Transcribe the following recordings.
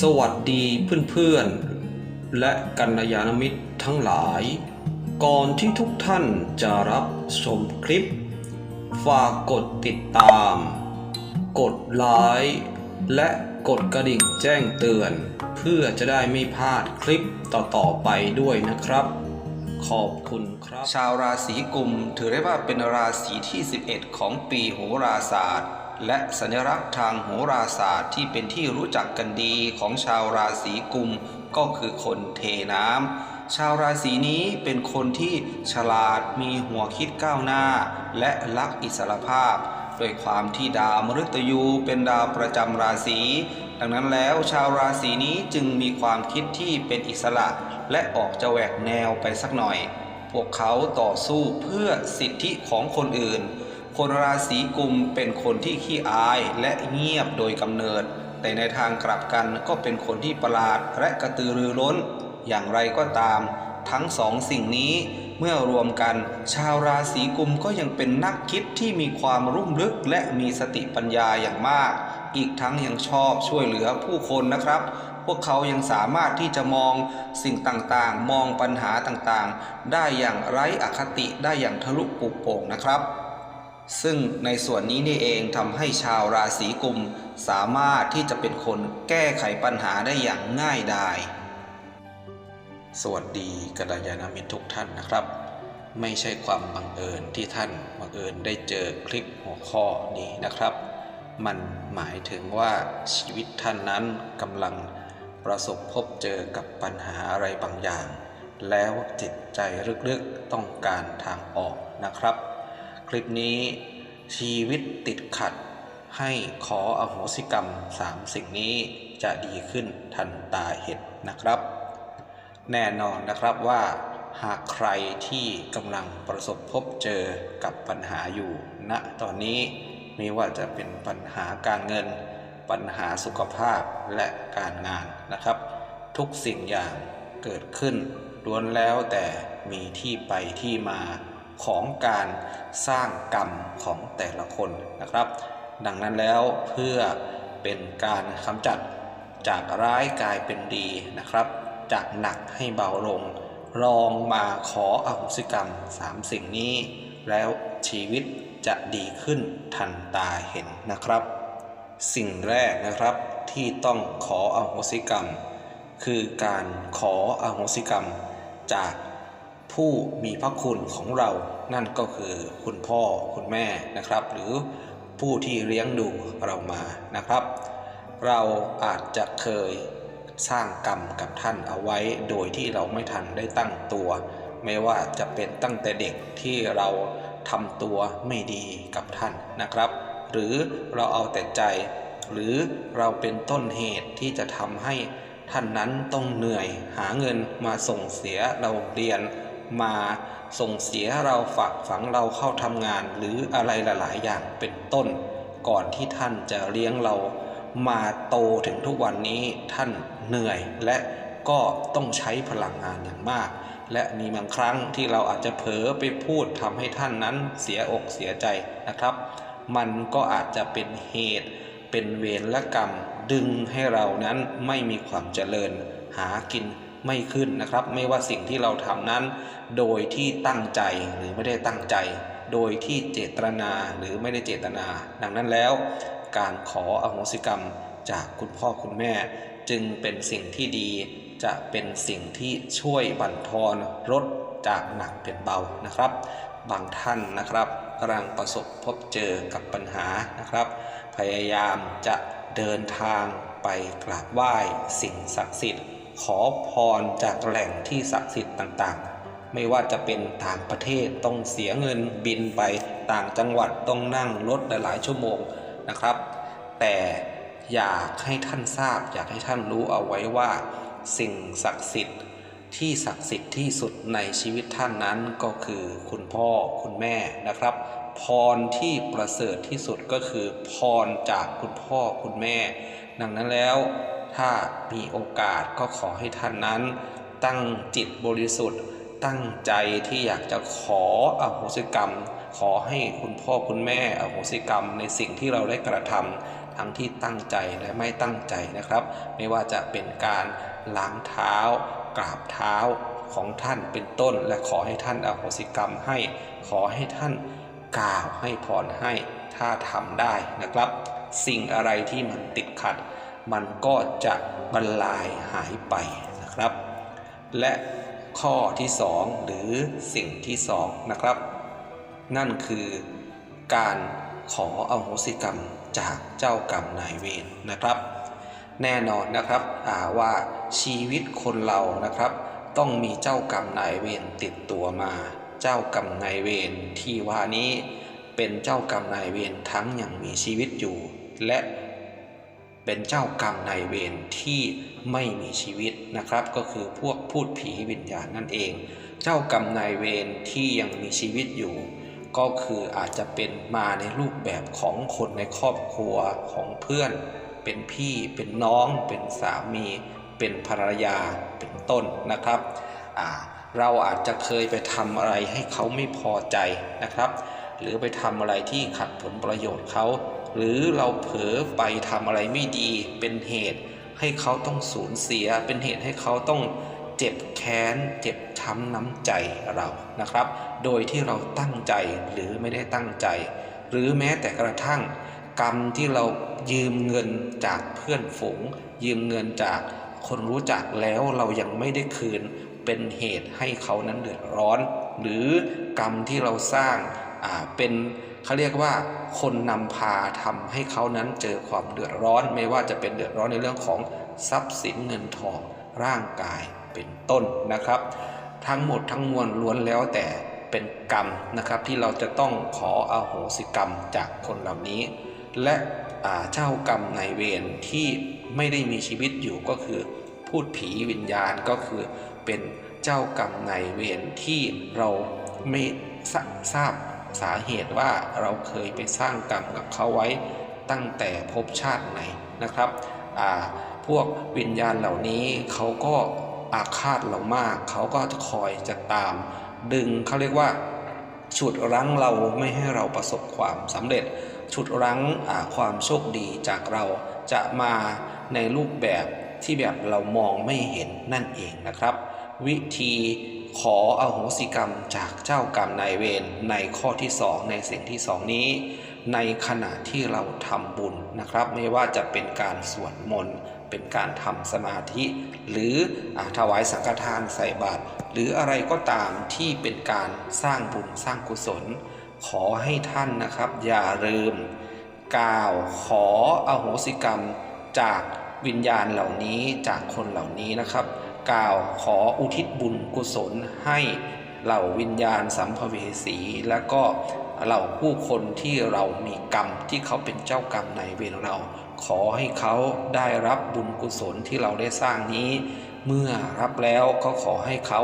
สวัสดีเพื่อนๆ และกัลยาณมิตรทั้งหลาย ก่อนที่ทุกท่านจะรับชมคลิป ฝากกดติดตาม กดไลค์และกดกระดิ่งแจ้งเตือน เพื่อจะได้ไม่พลาดคลิปต่อๆไปด้วยนะครับ ขอบคุณครับ ชาวราศีกุมถือได้ว่าเป็นราศีที่ 11 ของปีโหราศาสตร์ และสัญลักษณ์ทางโหราศาสตร์ที่เป็นที่รู้จักกันดีของชาวราศีกุมก็คือคนเทน้ำ ชาวราศีนี้เป็นคนที่ฉลาดมีหัวคิดก้าวหน้า และรักอิสรภาพด้วยความที่ดาวมฤตยูเป็นดาวประจำราศีดังนั้นแล้วชาวราศีนี้จึงมีความคิดที่เป็นอิสระ และออกจะแหวกแนวไปสักหน่อย พวกเขาต่อสู้เพื่อสิทธิของคนอื่น คนราศีกุมเป็นคนที่ขี้อายและเงียบโดยกำเนิด แต่ในทางกลับกันก็เป็นคนที่ประหลาดและกระตือรือร้น อย่างไรก็ตาม ทั้งสองสิ่งนี้เมื่อรวมกัน ชาวราศีกุมก็ยังเป็นนักคิดที่มีความรุ่มลึกและมีสติปัญญาอย่างมาก อีกทั้งยังชอบช่วยเหลือผู้คนนะครับ พวกเขายังสามารถที่จะมองสิ่งต่างๆ มองปัญหาต่างๆ ได้อย่างไร้อคติได้อย่างทะลุปุโป่งนะครับ ซึ่งในส่วนนี้นี่เองทำให้ชาวราศีกุม สามารถที่จะเป็นคนแก้ไขปัญหาได้อย่างง่ายดายสวัสดีกัลยาณมิตรทุกท่านนะครับ ไม่ใช่ความบังเอิญที่ท่านบังเอิญได้เจอคลิปหัวข้อนี้นะครับ มันหมายถึงว่าชีวิตท่านนั้นกำลังประสบพบเจอกับปัญหาอะไรบางอย่าง แล้วจิตใจลึกๆต้องการทางออกนะครับ คลิปนี้ชีวิตติดขัด ให้ขออโหสิกรรมสามสิ่งนี้จะดีขึ้นทันตาเห็นนะครับ แน่นอนนะครับว่า หากใครที่กำลังประสบพบเจอกับปัญหาอยู่ณตอนนี้ไม่ว่าจะเป็นปัญหาการเงิน ปัญหาสุขภาพและการงานนะครับ ทุกสิ่งอย่างเกิดขึ้นล้วนแล้วแต่มีที่ไปที่มา ของการสร้างกรรมของแต่ละคนนะครับ ดังนั้นแล้วเพื่อเป็นการกำจัดจากร้ายกลายเป็นดีนะครับ จากหนักให้เบาลง ลองมาขออโหสิกรรมสามสิ่งนี้ แล้วชีวิตจะดีขึ้นทันตาเห็นนะครับ สิ่งแรกนะครับที่ต้องขออโหสิกรรม คือการขออโหสิกรรมจาก ผู้มีพระคุณของเรา นั่นก็คือคุณพ่อคุณแม่นะครับ หรือผู้ที่เลี้ยงดูเรามานะครับ เราอาจจะเคยสร้างกรรมกับท่านเอาไว้โดยที่เราไม่ทันได้ตั้งตัว ไม่ว่าจะเป็นตั้งแต่เด็กที่เราทำตัวไม่ดีกับท่านนะครับ หรือเราเอาแต่ใจ หรือเราเป็นต้นเหตุที่จะทำให้ท่านนั้นต้องเหนื่อยหาเงินมาส่งเสียเราเรียน มาส่งเสียเราฝากฝังเราเข้าทำงานหรืออะไรหลายๆ อย่างเป็นต้น ก่อนที่ท่านจะเลี้ยงเรามาโตถึงทุกวันนี้ท่านเหนื่อยและก็ต้องใช้พลังงานอย่างมาก และมีบางครั้งที่เราอาจจะเผลอไปพูดทำให้ท่านนั้นเสียอกเสียใจนะครับ มันก็อาจจะเป็นเหตุเป็นเวรและกรรม ดึงให้เรานั้นไม่มีความเจริญหากิน ไม่ขึ้นนะครับ ไม่ว่าสิ่งที่เราทำนั้น โดยที่ตั้งใจหรือไม่ได้ตั้งใจ โดยที่เจตนาหรือไม่ได้เจตนา ดังนั้นแล้ว การขออโหสิกรรมจากคุณพ่อคุณแม่ จึงเป็นสิ่งที่ดีจะเป็นสิ่งที่ช่วยบั่นทอนลดจากหนักเป็นเบานะครับ บางท่านนะครับกำลังประสบพบเจอกับปัญหานะครับ พยายามจะเดินทางไปกราบไหว้สิ่งศักดิ์สิทธิ์ ขอพรจากแหล่งที่ศักดิ์สิทธิ์ต่างๆ ไม่ว่าจะเป็นต่างประเทศต้องเสียเงินบินไปต่างจังหวัดต้องนั่งรถหลายชั่วโมงนะครับ แต่อยากให้ท่านทราบ อยากให้ท่านรู้เอาไว้ว่า สิ่งศักดิ์สิทธิ์ที่ศักดิ์สิทธิ์ที่สุดในชีวิตท่านนั้นก็คือคุณพ่อคุณแม่นะครับ พรที่ประเสริฐที่สุดก็คือพรจากคุณพ่อคุณแม่ ดังนั้นแล้ว ถ้ามีโอกาสก็ขอให้ท่านนั้น ตั้งจิตบริสุทธิ์ ตั้งใจที่อยากจะขออโหสิกรรม ขอให้คุณพ่อคุณแม่อโหสิกรรม ในสิ่งที่เราได้กระทำทั้งที่ตั้งใจและไม่ตั้งใจนะครับ ไม่ว่าจะเป็นการล้างเท้ากราบเท้าของท่านเป็นต้น และขอให้ท่านอโหสิกรรมให้ ขอให้ท่านกล่าวให้พรให้ถ้าทำได้นะครับ สิ่งอะไรที่มันติดขัด มันก็จะบรรลัยหายไปนะครับ และข้อที่สองหรือสิ่งที่สองนะครับ นั่นคือการขออโหสิกรรมจากเจ้ากรรมนายเวรนะครับ แน่นอนนะครับว่าชีวิตคนเรานะครับ ต้องมีเจ้ากรรมนายเวรติดตัวมา เจ้ากรรมนายเวรที่ว่านี้เป็นเจ้ากรรมนายเวรทั้งยังมีชีวิตอยู่ และ เป็นเจ้ากรรมนายเวรที่ไม่มีชีวิตนะครับ ก็คือพวกพูดผีวิญญาณนั่นเอง เจ้ากรรมนายเวรที่ยังมีชีวิตอยู่ ก็คืออาจจะเป็นมาในรูปแบบของคนในครอบครัวของเพื่อน เป็นพี่เป็นน้อง เป็นสามี เป็นภรรยาเป็นต้นนะครับเราอาจจะเคยไปทำอะไรให้เขาไม่พอใจนะครับ หรือไปทำอะไรที่ขัดผลประโยชน์เขา หรือเราเผลอไปทำอะไรไม่ดี เป็นเหตุให้เขาต้องสูญเสีย เป็นเหตุให้เขาต้องเจ็บแค้น เจ็บช้ำน้ำใจเรานะครับ โดยที่เราตั้งใจหรือไม่ได้ตั้งใจ หรือแม้แต่กระทั่ง กรรมที่เรายืมเงินจากเพื่อนฝูง ยืมเงินจากคนรู้จักแล้วเรายังไม่ได้คืน เป็นเหตุให้เขานั้นเดือดร้อน หรือกรรมที่เราสร้างอ่าเป็น เขาเรียกว่าคนนำพาทำให้เขานั้นเจอความเดือดร้อน ไม่ว่าจะเป็นเดือดร้อนในเรื่องของทรัพย์สินเงินทองร่างกายเป็นต้นนะครับ ทั้งหมดทั้งมวลล้วนแล้วแต่เป็นกรรมนะครับที่เราจะต้องขออาโหสิกรรมจากคนเหล่านี้ และเจ้ากรรมนายเวรที่ไม่ได้มีชีวิตอยู่ก็คือ พูดผีวิญญาณก็คือเป็นเจ้ากรรมนายเวรที่เราไม่ทราบ สาเหตุว่าเราเคยไปสร้างกรรมกับเขาไว้ตั้งแต่ภพชาติไหนนะครับพวกวิญญาณเหล่านี้เขาก็อาฆาตเรามาก เขาก็จะคอยจะตาม ดึงเขาเรียกว่าฉุดรั้งเราไม่ให้เราประสบความสำเร็จ ฉุดรั้งความโชคดีจากเราจะมาในรูปแบบที่แบบเรามองไม่เห็นนั่นเองนะครับ วิธีขออโหสิกรรมจากเจ้ากรรมนายเวรในข้อที่สองในสิ่งที่สองนี้ ในขณะที่เราทำบุญนะครับ ไม่ว่าจะเป็นการสวดมนต์เป็นการทำสมาธิ หรืออถวายสังฆทานใส่บาตรหรืออะไรก็ตามที่เป็นการสร้างบุญสร้างกุศล ขอให้ท่านนะครับ อย่าลืมกล่าวขออโหสิกรรมจากวิญญาณเหล่านี้จากคนเหล่านี้นะครับ กล่าวขออุทิศบุญกุศลให้เหล่าวิญญาณสัมภเวสี และก็เหล่าผู้คนที่เรามีกรรมที่เขาเป็นเจ้ากรรมในเวรเรา ขอให้เขาได้รับบุญกุศลที่เราได้สร้างนี้ เมื่อรับแล้วก็ขอให้เขา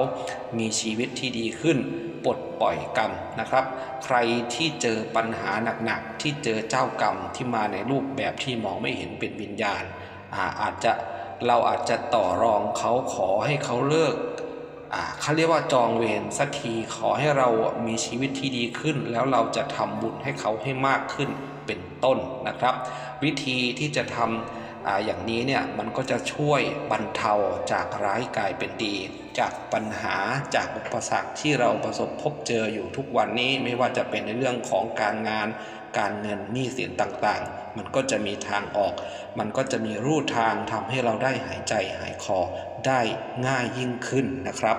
มีชีวิตที่ดีขึ้นปลดปล่อยกรรมนะครับ ใครที่เจอปัญหาหนักๆที่เจอเจ้ากรรมที่มาในรูปแบบที่มองไม่เห็นเป็นวิญญาณอาอาจจะ เราอาจจะต่อรองเขาขอให้เขาเลิกเขาเรียกว่าจองเวรสักทีขอให้เรามีชีวิตที่ดีขึ้น แล้วเราจะทำบุญให้เขาให้มากขึ้นเป็นต้นนะครับ วิธีที่จะทำออย่างนี้เนี่ยมันก็จะช่วยบรรเทาจากร้ายกลายเป็นดี จากปัญหาจากอุปสรรคที่เราประสบพบเจออยู่ทุกวันนี้ไม่ว่าจะเป็นในเรื่องของการงาน การเงินหนี้สินต่างๆ มันก็จะมีทางออก มันก็จะมีรูทางทำให้เราได้หายใจหายคอได้ง่ายยิ่งขึ้นนะครับ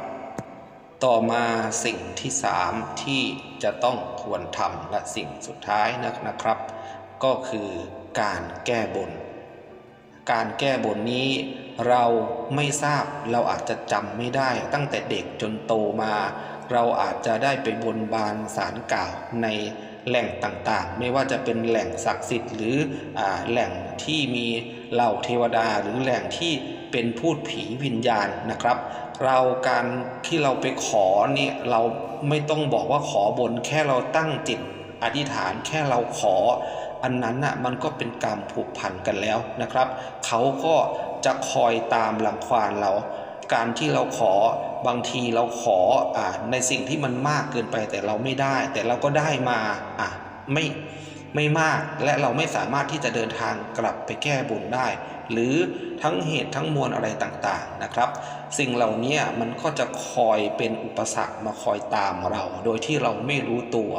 ต่อมาสิ่งที่สามที่จะต้องควรทำและสิ่งสุดท้ายนะครับ ก็คือการแก้บน การแก้บนนี้เราไม่ทราบเราอาจจะจำไม่ได้ตั้งแต่เด็กจนโตมา เราอาจจะได้ไปบนบานสารกล่าวใน แหล่งต่างๆ ไม่ว่าจะเป็นแหล่งศักดิ์สิทธิ์ หรืออแหล่งที่มีเหล่าเทวดา หรือแหล่งที่เป็นพูดผีวิญญาณนะครับ เราการที่เราไปขอเนี่ยเราไม่ต้องบอกว่าขอบนแค่เราตั้งจิตอธิษฐานแค่เราขอ อันนั้นน่ะมันก็เป็นกรรมผูกพันกันแล้วนะครับ เขาก็จะคอยตามรังควานเรา การที่เราขอ บางทีเราขออในสิ่งที่มันมากเกินไปแต่เราไม่ได้ แต่เราก็ได้มาอะไม่ไม่มากและเราไม่สามารถที่จะเดินทางกลับไปแก้บุญได้ หรือทั้งเหตุทั้งมวลอะไรต่างๆนะครับ สิ่งเหล่านี้มันก็จะคอยเป็นอุปสรรคมาคอยตามเรา โดยที่เราไม่รู้ตัว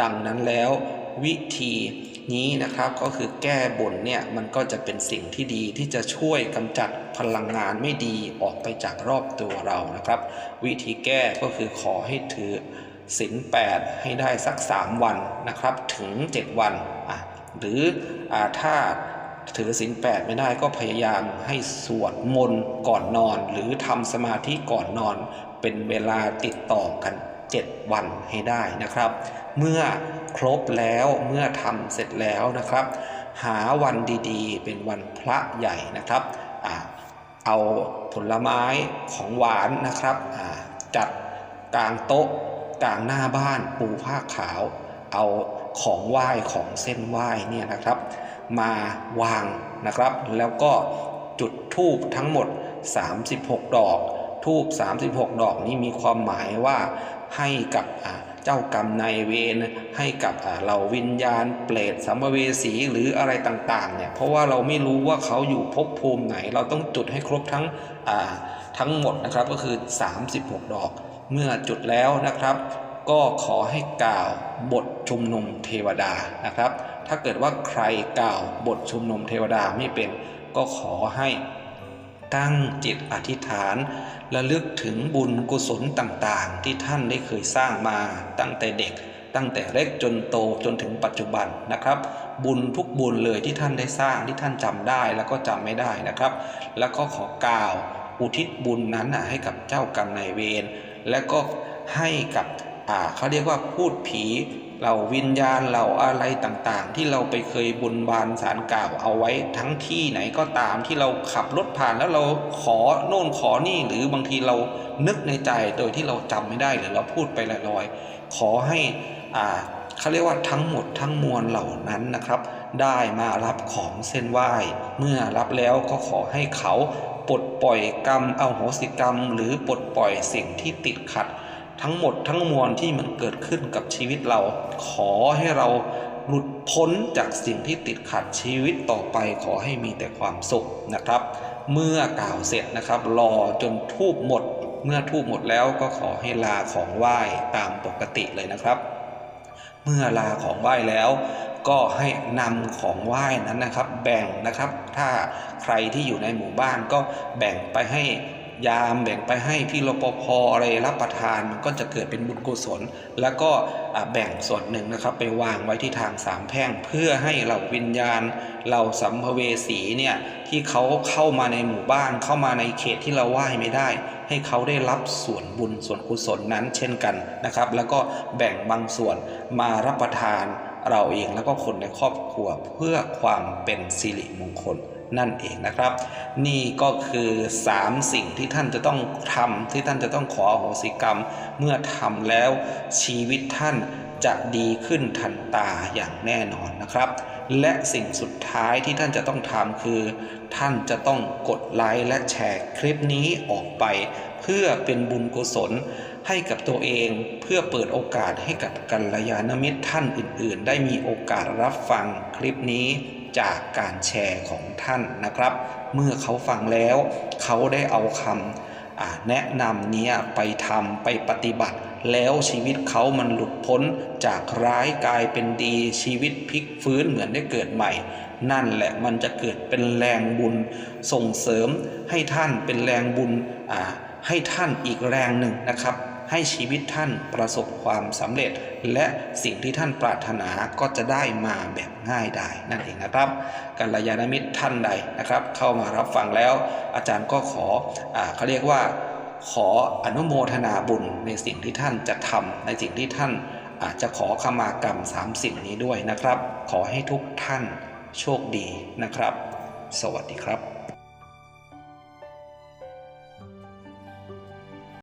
ดังนั้นแล้ววิธี นี้นะครับก็คือแก้บนเนี่ยมันก็จะเป็นสิ่งที่ดีที่จะช่วยกำจัดพลังงานไม่ดีออกไปจากรอบตัวเรานะครับ วิธีแก้ก็คือขอให้ถือศีลแปดให้ได้สัก 3 วันนะครับถึง 7 วันอะหรืออาถ้าถือศีลแปดไม่ได้ก็พยายามให้สวดมนต์ก่อนนอน หรือทำสมาธิก่อนนอน เป็นเวลาติดต่อกัน 7 วันให้ได้นะครับ เมื่อครบแล้วเมื่อทำเสร็จแล้วนะครับ หาวันดีๆ เป็นวันพระใหญ่นะครับอเอาผลไม้ของหวานนะครับจัดกลางโต๊ะกลางหน้าบ้านปูผ้าขาว เอาของไหว้ของเส้นไหว้เนี่ยนะครับ มาวางนะครับ แล้วก็จุดธูปทั้งหมด 36 ดอก ทูบ36 ดอกนี้มีความหมายว่าให้กับอ่า เจ้ากรรมนายเวรให้กับเหล่าวิญญาณเปรตสัมภเวสีหรืออะไรต่างๆเนี่ยเพราะว่าเราไม่รู้ว่าเขาอยู่ภพภูมิไหน เราต้องจุดให้ครบทั้งทั้งหมดนะครับก็คือ 36 ดอก เมื่อจุดแล้วนะครับ ก็ขอให้กล่าวบทชุมนุมเทวดานะครับ ถ้าเกิดว่าใครกล่าวบทชุมนุมเทวดาไม่เป็นก็ขอให้ ตั้งจิตอธิษฐานระลึกถึงบุญกุศลต่างๆ ที่ท่านได้เคยสร้างมาตั้งแต่เด็ก ตั้งแต่เล็กจนโตจนถึงปัจจุบันนะครับ บุญทุกบุญเลยที่ท่านได้สร้างที่ท่านจำได้แล้วก็จำไม่ได้นะครับ แล้วก็ขอกล่าวอุทิศบุญนั้นน่ะให้กับเจ้ากรรมนายเวรและก็ให้กับอ่าเขาเรียกว่าพูดผี เหล่าวิญญาณเหล่าอะไรต่างๆ ที่เราไปเคยบุญบานสารกล่าวเอาไว้ทั้งที่ไหนก็ตามที่เราขับรถผ่านแล้วเราขอโน่นขอนี่หรือบางทีเรานึกในใจโดยที่เราจำไม่ได้หรือเราพูดไปลอยๆขอให้อ่าเขาเรียกว่าทั้งหมดทั้งมวลเหล่านั้นนะครับ ได้มารับของเส้นไหว้เมื่อรับแล้วก็ขอให้เขาปลดปล่อยกรรมเอาโหสิกรรม หรือปลดปล่อยสิ่งที่ติดขัด ทั้งหมดทั้งมวลที่มันเกิดขึ้นกับชีวิตเรา ขอให้เราหลุดพ้นจากสิ่งที่ติดขัดชีวิตต่อไปขอให้มีแต่ความสุขนะครับ เมื่อกล่าวเสร็จนะครับรอจนทูบหมด เมื่อทูบหมดแล้วก็ขอให้ลาของไหว้ตามปกติเลยนะครับ เมื่อลาของไหว้แล้วก็ให้นำของไหว้นั้นนะครับ แบ่งนะครับ ถ้าใครที่อยู่ในหมู่บ้านก็แบ่งไปให้ ยามแบ่งไปให้พี่รปภอะไรรับประทานมันก็จะเกิดเป็นบุญกุศล แล้วก็แบ่งส่วนหนึ่งนะครับไปวางไว้ที่ทางสามแพร่ง เพื่อให้เหล่าวิญญาณเหล่าสัมภเวสีเนี่ยที่เขาเข้ามาในหมู่บ้านเข้ามาในเขตที่เราไหว้ไม่ได้ ให้เขาได้รับส่วนบุญส่วนกุศลนั้นเช่นกันนะครับ แล้วก็แบ่งบางส่วนมารับประทาน เราเองแล้วก็คนในครอบครัวเพื่อความเป็นสิริมงคลนั่นเองนะครับ นี่ก็คือ 3 สิ่งที่ท่านจะต้องทำที่ท่านจะต้องขออโหสิกรรม เมื่อทำแล้วชีวิตท่านจะดีขึ้นทันตาอย่างแน่นอนนะครับ และสิ่งสุดท้ายที่ท่านจะต้องทำคือ ท่านจะต้องกดไลค์และแชร์คลิปนี้ออกไป เพื่อเป็นบุญกุศล ให้กับตัวเองเพื่อเปิดโอกาสให้กับกัลยาณมิตรท่านอื่นๆ ได้มีโอกาสรับฟังคลิปนี้จากการแชร์ของท่านนะครับ เมื่อเขาฟังแล้ว เขาได้เอาคำแนะนำนี้ไปทำไปปฏิบัติ แล้วชีวิตเขามันหลุดพ้นจากร้ายกลายเป็นดีชีวิตพลิกฟื้นเหมือนได้เกิดใหม่ นั่นแหละมันจะเกิดเป็นแรงบุญส่งเสริมให้ท่านเป็นแรงบุญให้ท่านอีกแรงหนึ่งนะครับ ให้ชีวิตท่านประสบความสำเร็จ และสิ่งที่ท่านปรารถนาก็จะได้มาแบบง่ายดายนั่นเองนะครับกัลยาณมิตรท่านใดนะครับ เข้ามารับฟังแล้ว อาจารย์ก็ขออเขาเรียกว่า ขออนุโมทนาบุญในสิ่งที่ท่านจะทำในสิ่งที่ท่านอาจจะขอขมากรรมสามสิ่งนี้ด้วยนะครับ ขอให้ทุกท่านโชคดีนะครับ สวัสดีครับ